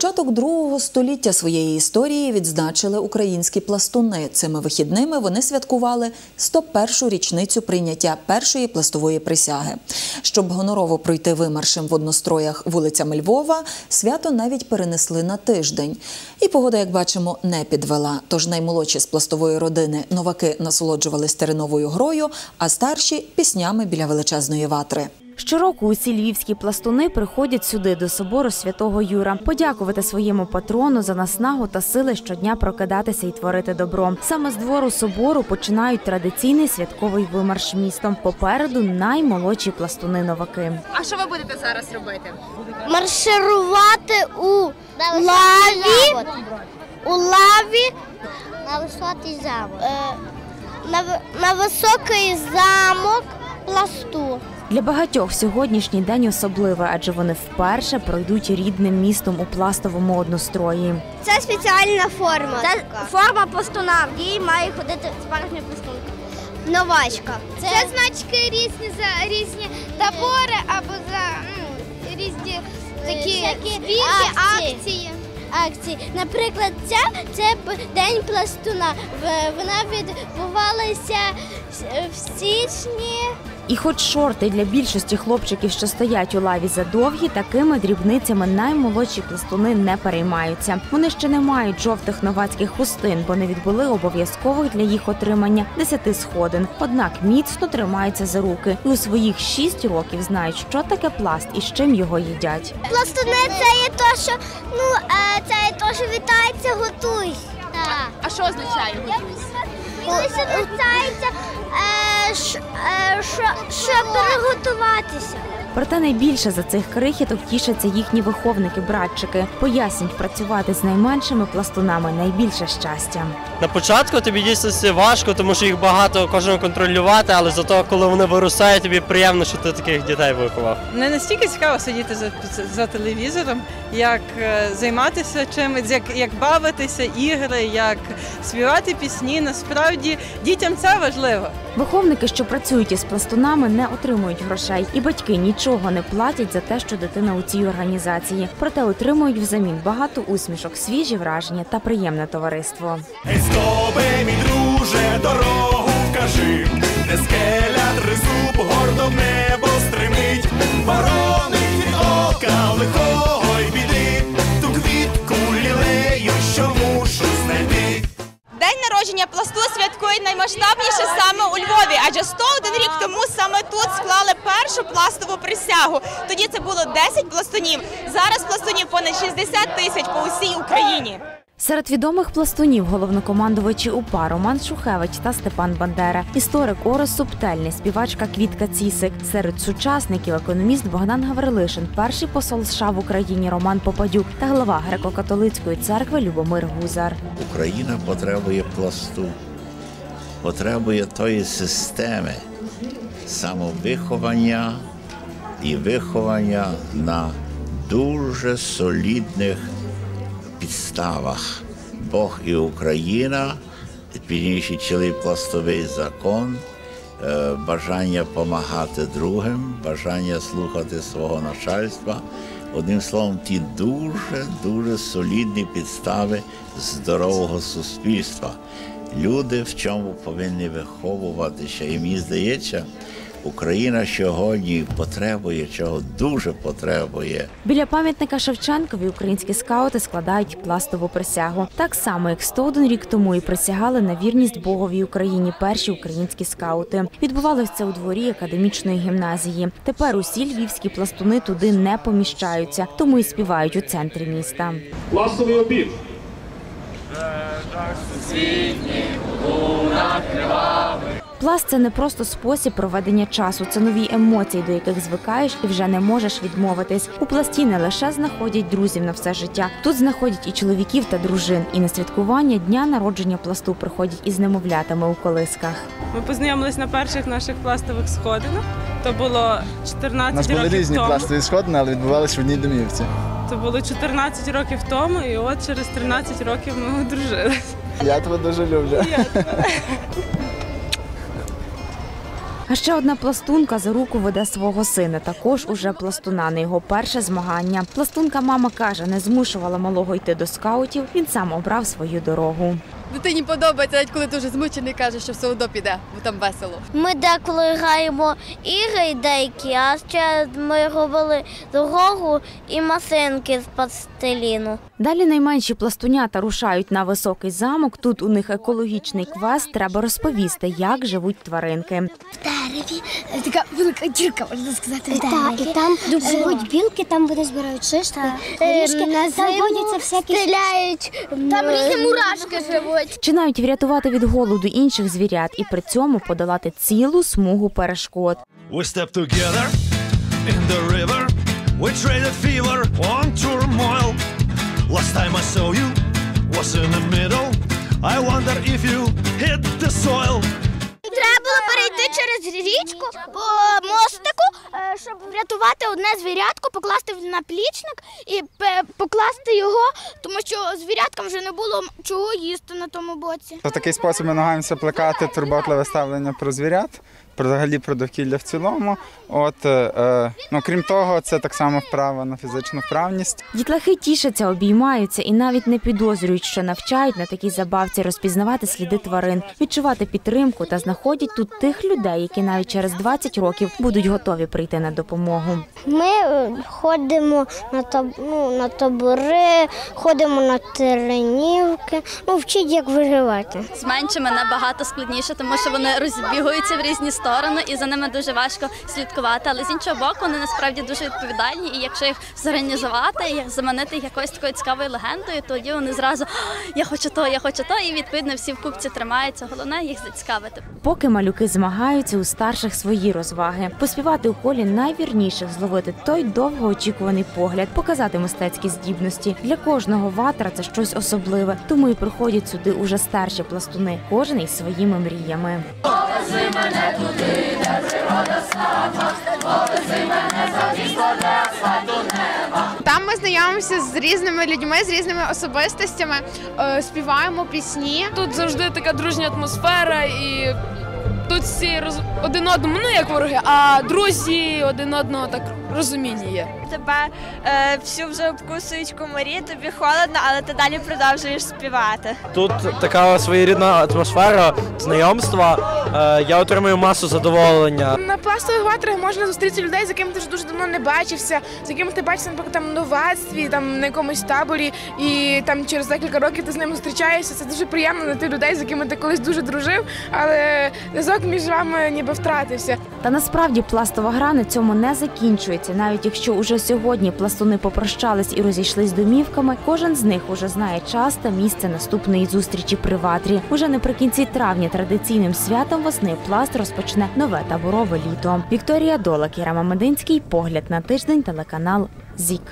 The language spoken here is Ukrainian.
Початок другого століття своєї історії відзначили українські пластуни. Цими вихідними вони святкували 101-шу річницю прийняття першої пластової присяги. Щоб гонорово пройти вимаршем в одностроях вулицями Львова, свято навіть перенесли на тиждень. І погода, як бачимо, не підвела. Тож наймолодші з пластової родини новаки насолоджувались тереновою грою, а старші піснями біля величезної ватри. Щороку усі львівські пластуни приходять сюди до собору святого Юра, подякувати своєму патрону за наснагу та сили щодня прокидатися і творити добро. Саме з двору собору починають традиційний святковий вимарш містом. Попереду наймолодші пластуни новаки. А що ви будете зараз робити? марширувати у лаві, у лаві на високий замок. На, на високий замок пласту. Для багатьох сьогоднішній день особливий, адже вони вперше пройдуть рідним містом у пластовому однострої. Це спеціальна форма. Це форма пластуна. В ній має ходити справжня пластунка. Новачка. Це, значки різні за різні табори або за ну, різні такі збірки, акції. Акції. Наприклад, ця це день пластуна. Вона відбувалася в січні. І хоч шорти для більшості хлопчиків, що стоять у лаві задовгі, такими дрібницями наймолодші пластуни не переймаються. Вони ще не мають жовтих новацьких хустин, бо не відбули обов'язкових для їх отримання десяти сходин. Однак міцно тримаються за руки і у своїх шість років знають, що таке пласт і з чим його їдять. Пластуни це є то, що ну е, це є то, що вітається, готуйся. А що означає? Коли се вітається, е, е, щоб приготуватися. Проте найбільше за цих крихіток тішаться їхні виховники-братчики. Пояснюють, працювати з найменшими пластунами найбільше щастя. На початку тобі дійсно важко, тому що їх багато кожного контролювати, але зато коли вони виростають, тобі приємно, що ти таких дітей виховав. Не настільки цікаво сидіти за, за телевізором, як е, займатися чимось, як, як бавитися, ігри, як співати пісні. Насправді дітям це важливо. Виховники, що працюють із пластунами, не отримують грошей, і батьки нічого не платять за те, що дитина у цій організації. Проте отримують взамін багато усмішок, свіжі враження та приємне товариство. Ей, стобе, мій друже, дорогу вкажи, де скеля тризуб гордо в небо стримить, воронить від ока лихого й біди, ту квітку лілею, що мушу знайти. День народження пласту святкують наймасштабніше саме у Львові, адже 101 рік тому саме тут склали першу пластову присягу. Тоді це було 10 пластунів. Зараз пластунів понад 60 тисяч по усій Україні. Серед відомих пластунів головнокомандувачі УПА Роман Шухевич та Степан Бандера, історик Орес Субтельний, співачка Квітка Цісик. Серед сучасників економіст Богдан Гаврилишин, перший посол США в Україні Роман Попадюк та глава греко-католицької церкви Любомир Гузар. Україна потребує пласту, потребує тої системи самовиховання і виховання на дуже солідних підставах. Бог і Україна, пізніше чили пластовий закон, е, бажання допомагати другим, бажання слухати свого начальства. Одним словом, ті дуже дуже солідні підстави здорового суспільства. Люди в чому повинні виховуватися. І мені здається, Україна сьогодні потребує чого дуже потребує. Біля пам'ятника Шевченкові українські скаути складають пластову присягу. Так само, як 101 рік тому і присягали на вірність Боговій Україні перші українські скаути. Відбувалося це у дворі академічної гімназії. Тепер усі львівські пластуни туди не поміщаються, тому і співають у центрі міста. Пластовий обід. Пласт це не просто спосіб проведення часу, це нові емоції, до яких звикаєш і вже не можеш відмовитись. У пласті не лише знаходять друзів на все життя, тут знаходять і чоловіків та дружин. І на святкування дня народження пласту приходять із немовлятами у колисках. Ми познайомились на перших наших пластових сходинах. То було 14 У нас були років різні тому. пластові сходини, але відбувалися в одній домівці. То було 14 років тому, і от через 13 років ми одружилися. Я тебе дуже люблю. А ще одна пластунка за руку веде свого сина. Також уже пластуна на його перше змагання. Пластунка мама каже, не змушувала малого йти до скаутів. Він сам обрав свою дорогу. Дитині подобається, навіть коли дуже змучений, каже, що все одно піде, бо там весело. Ми деколи граємо ігри деякі, а ще ми робили дорогу і масинки з пластиліну. Далі найменші пластунята рушають на високий замок. Тут у них екологічний квест. Треба розповісти, як живуть тваринки. В дереві, така велика дірка, можна сказати, в дереві. і там живуть білки, там вони збирають шишки, Е, горішки, на там водяться всякі стріляють. Там різні мурашки живуть. Чи навіть врятувати від голоду інших звірят і при цьому подолати цілу смугу перешкод. We step together in the river. We traded fever on turmoil. Last time I saw you was in the middle. I wonder if you hit the soil. Треба було перейти через річку по мостику, щоб врятувати одне звірятко, покласти в наплічник і покласти його, тому що звіряткам вже не було чого їсти на тому боці. Такий спосіб ми намагаємося плекати турботливе ставлення про звірят, взагалі про довкілля в цілому. От, е, е, ну, крім того, це так само вправа на фізичну вправність. Дітлахи тішаться, обіймаються і навіть не підозрюють, що навчають на такій забавці розпізнавати сліди тварин, відчувати підтримку та знаходять тут тих людей, які навіть через 20 років будуть готові прийти на допомогу. Ми е, ходимо на таб... ну, на табори, ходимо на теренівки, ну, вчить, як виживати. З меншими набагато складніше, тому що вони розбігаються в різні сторони, і за ними дуже важко слідкувати. Але з іншого боку, вони насправді дуже відповідальні. І якщо їх зорганізувати, їх заманити якоюсь такою цікавою легендою, тоді вони зразу я хочу то, я хочу то, і відповідно всі в купці тримаються. Головне їх зацікавити. Поки малюки змагаються у старших свої розваги, поспівати у колі найвірніших, зловити той довгоочікуваний погляд, показати мистецькі здібності. Для кожного ватра це щось особливе, тому і приходять сюди уже старші пластуни, кожен із своїми мріями. Там ми знайомимося з різними людьми, з різними особистостями, е, співаємо пісні. Тут завжди така дружня атмосфера і тут всі роз... один одному, ну як вороги, а друзі один одного так розуміння є. Тебе е, всю вже обкусують комарі, тобі холодно, але ти далі продовжуєш співати. Тут така своєрідна атмосфера, знайомства. Е, Я отримую масу задоволення. Пластових ватрах можна зустріти людей, з якими ти вже дуже давно не бачився, з якими ти бачився, наприклад, там новацтві, там на якомусь таборі, і там через декілька років ти з ними зустрічаєшся. Це дуже приємно знайти людей, з якими ти колись дуже дружив, але зв'язок між вами ніби втратився. Та насправді пластова гра на цьому не закінчується. Навіть якщо уже сьогодні пластуни попрощались і розійшлись домівками, кожен з них уже знає час та місце наступної зустрічі при ватрі. Уже наприкінці травня традиційним святом весни пласт розпочне нове таборове літо. Вікторія Долак, Кіра Мамединський, погляд на тиждень, телеканал ЗІК.